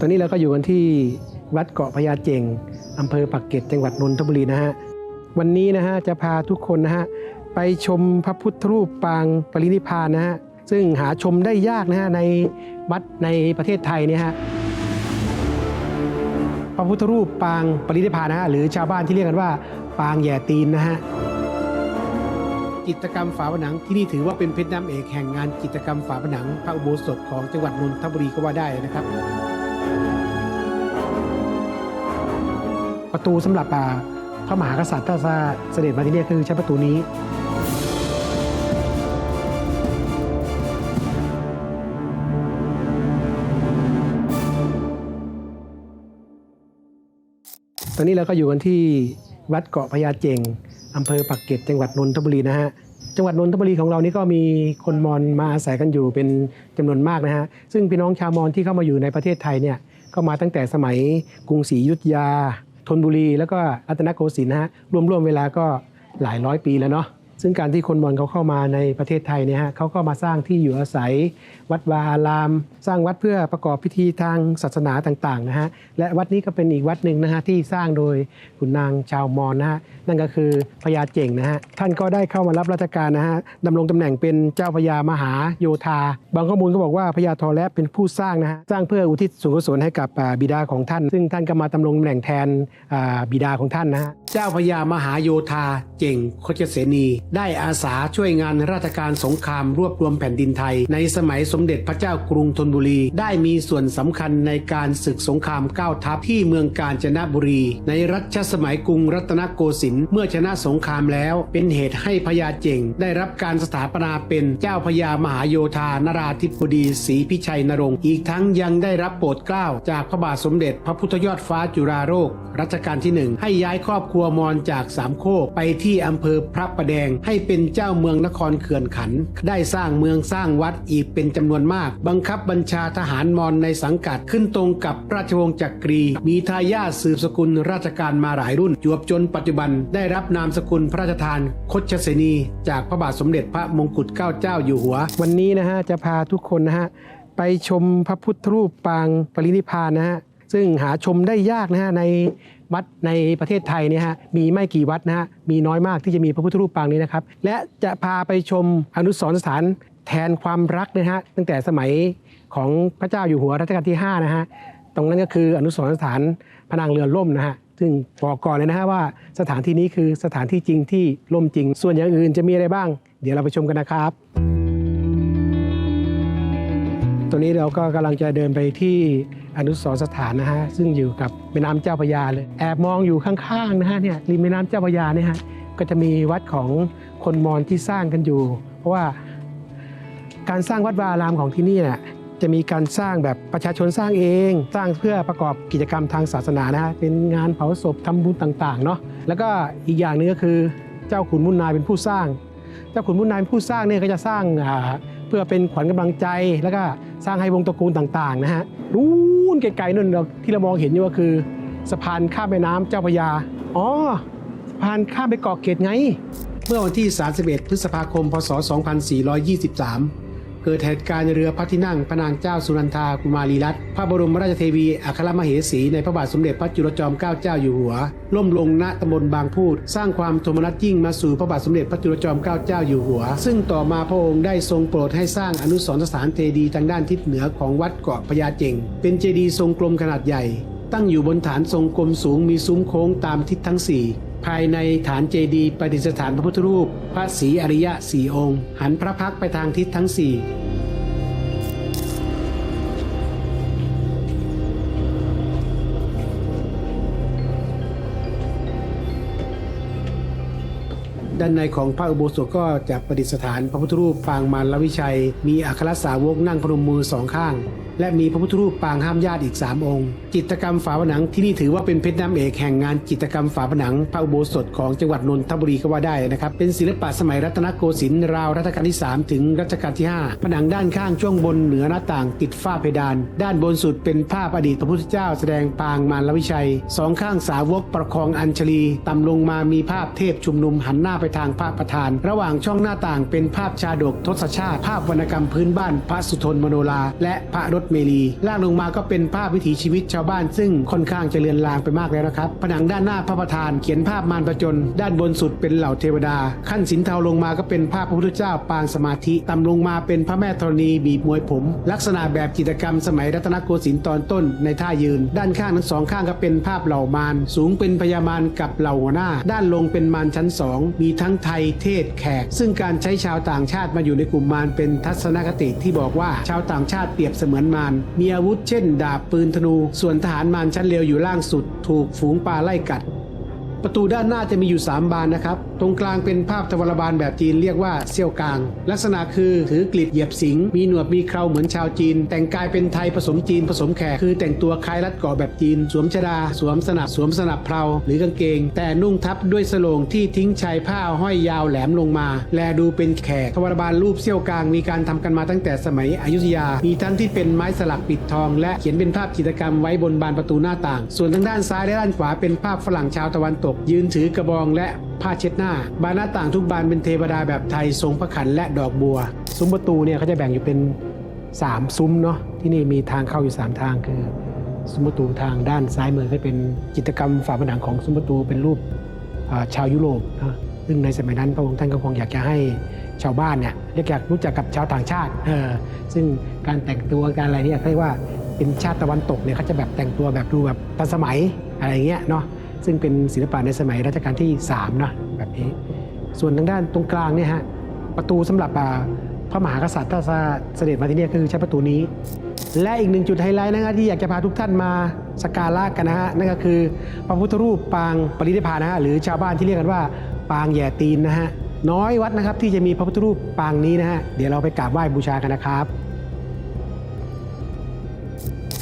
ตอนนี้เราก็อยู่กันที่วัดเกาะพญาเจงอำเภอปักเกร็ดจังหวัดนนทบุรีนะฮะ วันนี้นะฮะจะพาทุกคนนะฮะไปชมพระพุทธรูปปางปรินิพานนะฮะซึ่งหาชมได้ยากนะฮะในวัดในประเทศไทยเนี่ยฮะพระพุทธรูปปางปรินิพานนะฮะหรือชาวบ้านที่เรียกกันว่า ปางแย่ตีนนะฮะจิตรกรรมฝาผนังที่นี่ถือว่าเป็นเพชรน้ำเอกแห่งงานจิตรกรรมฝาผนังพระอุโบสถของจังหวัดนนทบุรีก็ว่าได้นะครับ ประตูสำหรับพระมหากษัตริย์ถ้าเสด็จมาที่นี่คือใช้ประตูนี้ตอนนี้เราก็อยู่กันที่วัดเกาะพญาเจงอำเภอปักเกร็ดจังหวัดนนทบุรีนะฮะ จังหวัดนนทบุรีของเรานี่ก็มีคนมอญมาอาศัยกันอยู่เป็นจำนวนมากนะฮะ ซึ่งพี่น้องชาวมอญที่เข้ามาอยู่ในประเทศไทยเนี่ย ก็มาตั้งแต่สมัยกรุงศรีอยุธยา ธนบุรี แล้วก็รัตนโกสินทร์นะฮะรวมๆเวลาก็หลายร้อยปีแล้วเนาะ ซึ่งการที่คนมอญเขาเข้ามาในประเทศไทยเนี่ยฮะเขาก็มาสร้างที่อยู่อาศัย วัดวาอาราม สร้างวัดเพื่อประกอบพิธีทางศาสนาต่างๆนะฮะและวัดนี้ก็เป็นอีกวัดหนึ่งนะฮะที่สร้างโดยขุนนางชาวมอญนะฮะนั่นก็คือพญาเจ่งนะฮะท่านก็ได้เข้ามารับราชการนะฮะดำรงตำแหน่งเป็นเจ้าพญามหาโยธา บางข้อมูลก็บอกว่าพญาทอแลเป็นผู้สร้างนะฮะสร้างเพื่ออุทิศส่วนกุศลให้กับบิดาของท่าน ซึ่งท่านก็มาดำรงตำแหน่งแทนบิดาของท่านนะฮะ จ้าพญามหาโยธาเจ่งโคชเสนี ได้อาสาช่วยงานราชการสงครามรวบรวมแผ่นดินไทย ในสมัยสมเด็จพระเจ้ากรุงธนบุรี ได้มีส่วนสำคัญในการศึกสงครามก้าทัพที่เมืองกาญจนบุรี ในรัชสมัยกรุงรัตนโกสินทร์เมื่อชนะสงครามแล้ว เป็นเหตุให้พญาเจ่ง ได้รับการสถาปนาเป็นเจ้าพญามหาโยธานราธิบดีศรีพิชัยนรงค์อีกทั้งยังได้รับโปรดเกล้าจากพระบาทสมเด็จพระพุทธยอดฟ้าจุฬาโลกรัชกาลที่หนึ่งให้ย้ายครอบครัวมอญจากสามโคกไปที่อำเภอพระประแดงให้เป็นเจ้าเมืองนครเขื่อนขัน ได้สร้างเมืองสร้างวัดอีกเป็นจำนวนมาก บังคับบัญชาทหารมอญในสังกัดขึ้นตรงกับราชวงศ์จักรี มีทายาทสืบสกุลราชการมาหลายรุ่น จวบจนปัจจุบันได้รับนามสกุลพระราชทานคดชเสนี จากพระบาทสมเด็จพระมงกุฎเกล้าเจ้าอยู่หัว วันนี้นะฮะจะพาทุกคนนะฮะไปชมพระพุทธรูปปางปรินิพานนะฮะซึ่งหาชมได้ยากนะฮะใน วัดในประเทศไทยเนี่ยฮะมีไม่กี่วัดนะฮะมีน้อยมากที่จะมีพระพุทธรูปปางนี้นะครับ และจะพาไปชมอนุสรณ์สถานแทนความรักนะฮะตั้งแต่สมัยของพระเจ้าอยู่หัวรัชกาลที่5นะฮะตรงนั้นก็คืออนุสรณ์สถานพระนางเรือล่มนะฮะซึ่งบอกก่อนเลยนะฮะว่าสถานที่นี้คือสถานที่จริงที่ล่มจริง ส่วนอย่างอื่นจะมีอะไรบ้าง เดี๋ยวเราไปชมกันนะครับ ตรงนี้เราก็กำลังจะเดินไปที่อนุสรสถานนะฮะซึ่งอยู่กับแม่น้ำเจ้าพระยาเลยแอบมองอยู่ข้างๆนะฮะเนี่ยริมแม่น้ำเจ้าพระยาเนี่ยฮะก็จะมีวัดของคนมอญที่สร้างกันอยู่ เพราะว่าการสร้างวัดวาอารามของที่นี่น่ะจะมีการสร้างแบบประชาชนสร้างเอง สร้างเพื่อประกอบกิจกรรมทางศาสนานะฮะเป็นงานเผาศพทำบุญต่างๆเนาะแล้วก็อีกอย่างหนึงก็คือเจ้าขุนมุนนายเป็นผู้สร้าง เจ้าขุนมุนนายเป็นผู้สร้างเนี่ยก็จะสร้างอ่า เพื่อเป็นขวัญกำลังใจแล้วก็สร้างให้วงตระกูลต่างๆนะฮะรู้นไกลๆนั่นที่เรามองเห็นอยู่ก็คือ สะพานข้ามแม่น้ำเจ้าพระยาอ๋อสะพานข้ามไปเกาะเกตไง เมื่อวันที่ 31 พฤษภาคม พศ 2423 เกิดเหตุการณ์เรือพระที่นั่งพระนางเจ้าสุนันทากุมารีรัตน์พระบรมราชเทวีอัครมเหสีในพระบาทสมเด็จพระจุลจอมเกล้าเจ้าอยู่หัว ล่มลงณตำบลบางพูด สร้างความโทมนัสยิ่งมาสู่พระบาทสมเด็จพระจุลจอมเกล้าเจ้าอยู่หัว ซึ่งต่อมาพระองค์ได้ทรงโปรดให้สร้างอนุสรณ์สถานเจดีย์ทางด้านทิศเหนือของวัดเกาะพญาเจงเป็นเจดีย์ทรงกลมขนาดใหญ่ ตั้งอยู่บนฐานทรงกลมสูงมีซุ้มโค้งตามทิศทั้งสี่ภายในฐานเจดีย์ประดิษฐานพระพุทธรูป พระศรีอริยะสี่องค์ หันพระพักไปทางทิศทั้งสี่ด้านในของพระอุโบสถก็จะประดิษฐานพระพุทธรูปปางมารวิชัย มีอัครสาวกนั่งพนมมือสองข้าง และมีพระพุทธรูปปางห้ามญาติอีก 3 องค์ จิตกรรมฝาผนังที่นี่ถือว่าเป็นเพชรน้ำเอกแห่งงานจิตกรรมฝาผนังพระอุโบสถของจังหวัดนนทบุรีก็ว่าได้นะครับ เป็นศิลปะสมัยรัตนโกสินทร์ราวรัชกาลที่ 3 ถึงรัชกาลที่ 5 ผนังด้านข้างช่วงบนเหนือหน้าต่างติดฝ้าเพดาน ด้านบนสุดเป็นภาพอดีตพระพุทธเจ้าแสดงปางมารวิชัยสองข้างสาวกประคองอัญชลีต่ำลงมามีภาพเทพชุมนุมหันหน้าไปทางพระประธาน ระหว่างช่องหน้าต่างเป็นภาพชาดกทศชาติ ภาพวรรณกรรมพื้นบ้านพระสุทนมโนราและพระรถเมลีลากลงมาก็เป็นภาพวิถีชีวิตชาวบ้าน ซึ่งค่อนข้างจะเลือนลางไปมากแล้วนะครับ ผนังด้านหน้าพระประธานเขียนภาพมารประจน ด้านบนสุดเป็นเหล่าเทวดา ขั้นสินเทาลงมาก็เป็นภาพพระพุทธเจ้าปางสมาธิต่ำลงมาเป็นพระแม่ธรณีบีบมวยผม ลักษณะแบบจิตรกรรมสมัยรัตนโกสินทร์ตอนต้นในท่ายืน ด้านข้างทั้งสองข้างก็เป็นภาพเหล่ามารสูงเป็นพญามารกับเหล่าหัวหน้า ด้านลงเป็นมารชั้นสองมีทั้งไทยเทศแขก ซึ่งการใช้ชาวต่างชาติมาอยู่ในกลุ่มมารเป็นทัศนคติที่บอกว่าชาวต่างชาติเปรียบเสมือนมาร มีอาวุธเช่น ดาบปืนธนู ส่วนทหารมารชั้นเลวอยู่ล่างสุด ถูกฝูงปลาไล่กัด ประตูด้านหน้าจะมีอยู่ 3 บานนะครับ ตรงกลางเป็นภาพทวารบานแบบจีนเรียกว่าเซี่ยวกลาง ลักษณะคือถือกลีบเหยียบสิง มีหนวดมีเคราเหมือนชาวจีน แต่งกายเป็นไทยผสมจีนผสมแขก คือแต่งตัวคล้ายรัดเกาะแบบจีน สวมชดา สวมสนับสวมสนับเพลาหรือกางเกง แต่นุ่งทับด้วยสโลงที่ทิ้งชายผ้าห้อยยาวแหลมลงมา แลดูเป็นแขกทวารบานรูปเซี่ยวกลางมีการทำกันมาตั้งแต่สมัยอยุธยา มีทั้งที่เป็นไม้สลักปิดทอง และเขียนเป็นภาพจิตรกรรมไว้บนบานประตูหน้าต่าง ส่วนทางด้านซ้ายและด้านขวาเป็นภาพฝรั่งชาวตะวันตกยืนถือกระบองและผ้าเช็ดหน้า บานหน้าต่างทุกบานเป็นเทวดาแบบไทยทรงพระขันและดอกบัว ซุ้มประตูเนี่ยเขาจะแบ่งอยู่เป็น 3 ซุ้มเนาะที่นี่มีทางเข้าอยู่ 3 ทางคือ ซุ้มประตูทางด้านซ้ายมือก็เป็นจิตรกรรมฝาผนังของซุ้มประตูเป็นรูปชาวยุโรปนะซึ่งในสมัยนั้นพระองค์ท่านก็คงอยากจะให้ชาวบ้านเนี่ยเรียกอยากรู้จักกับชาวต่างชาติเออซึ่งการแต่งตัวการอะไรเนี่ยเขาเรียกว่าเป็นชาติตะวันตกเนี่ยเขาจะแบบแต่งตัวแบบดูแบบทันสมัยอะไรเงี้ยเนาะ ซึ่งเป็นศิลปะในสมัยรัชกาลที่3นะแบบนี้ ส่วนทางด้านตรงกลางเนี่ยฮะประตูสำหรับพระมหากษัตริย์ถ้าเสด็จมาที่นี่ก็คือใช้ประตูนี้ และอีกหนึ่งจุดไฮไลท์นะครับที่อยากจะพาทุกท่านมาสักการะกันนะฮะนั่นก็คือพระพุทธรูปปางปรินิพพานนะฮะหรือชาวบ้านที่เรียกกันว่าปางแย่ตีนนะฮะน้อยวัดนะครับที่จะมีพระพุทธรูปปางนี้นะฮะเดี๋ยวเราไปกราบไหว้บูชากันนะครับ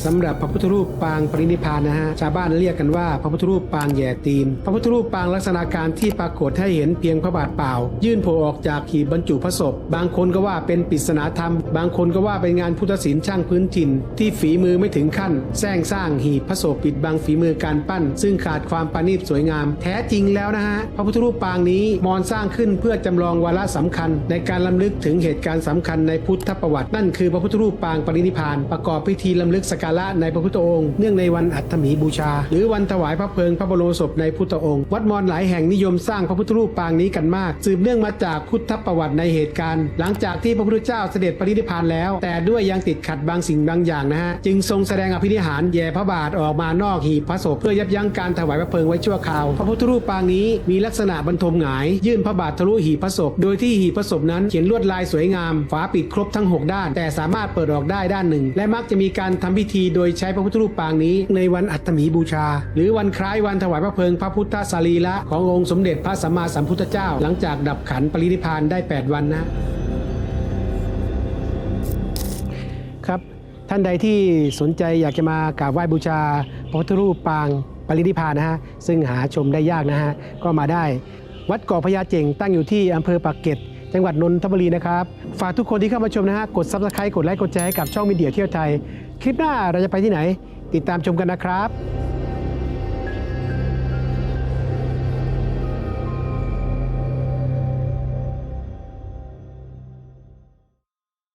สำหรับพระพุทธรูปปางปรินิพานนะฮะชาวบ้านเรียกกันว่าพระพุทธรูปปางแย่ตีน พระพุทธรูปปางลักษณะการที่ปรากฏให้เห็นเพียงพระบาทเปล่า ยื่นโผล่ออกจากหีบบรรจุพระศพบางคนก็ว่าเป็นปริศนาธรรม บางคนก็ว่าเป็นงานพุทธศิลป์ช่างพื้นถิ่น ที่ฝีมือไม่ถึงขั้นแสร้งสร้างหีบพระศพปิดบังฝีมือการปั้น ซึ่งขาดความประณีตสวยงาม แท้จริงแล้วนะฮะพระพุทธรูปปางนี้มอญสร้างขึ้นเพื่อจำลองวาระสำคัญ ในการลำลึกถึงเหตุการณ์สำคัญในพุทธประวัติ นั่นคือพระพุทธรูปปางปรินิพาน ประกอบพิธีลำลึกสการะในพระพุทธองค์ เนื่องในวันอัฐมีบูชา หรือวันถวายพระเพลิงพระบรมศพในพุทธองค์ วัดมอญหลายแห่งนิยมสร้างพระพุทธรูปปางนี้กันมาก สืบเนื่องมาจากพุทธประวัติในเหตุการณ์ หลังจากที่พระพุทธเจ้าเสด็จปรินิพพานแล้ว แต่ด้วยยังติดขัดบางสิ่งบางอย่างนะฮะจึงทรงแสดงอภินิหารแย่พระบาทออกมานอกหีบพระศพเพื่อยับยั้งการถวายพระเพลิงไว้ชั่วคราว พระพุทธรูปปางนี้มีลักษณะบรรทมหงาย ยื่นพระบาททะลุหีบพระศพโดยที่หีบพระศพนั้นเขียนลวดลายสวยงาม ฝาปิดครบทั้ง 6 ด้าน แต่สามารถเปิดออกได้ด้านหนึ่ง และมักจะมีการทำพิธีโดยใช้พระพุทธรูปปางนี้ ในวันอัฐมีบูชา หรือวันคล้ายวันถวายพระเพลิงพระพุทธสรีระขององค์สมเด็จพระสัมมาสัมพุทธเจ้า หลังจากดับขันปรินิพานได้ 8 วันนะครับ ท่านใดที่สนใจอยากจะมากราบไหว้บูชา พระพุทธรูปปางปรินิพพานนะฮะซึ่งหาชมได้ยากนะฮะก็มาได้ วัดเกาะพญาเจงตั้งอยู่ที่อำเภอปากเกร็ด จังหวัดนนทบุรีนะครับ ฝากทุกคนที่เข้ามาชมนะฮะ กดซับสไครต์กดไลค์กดแชร์ให้กับช่องมีเดียเที่ยวไทย คลิปหน้าเราจะไปที่ไหน ติดตามชมกันนะครับ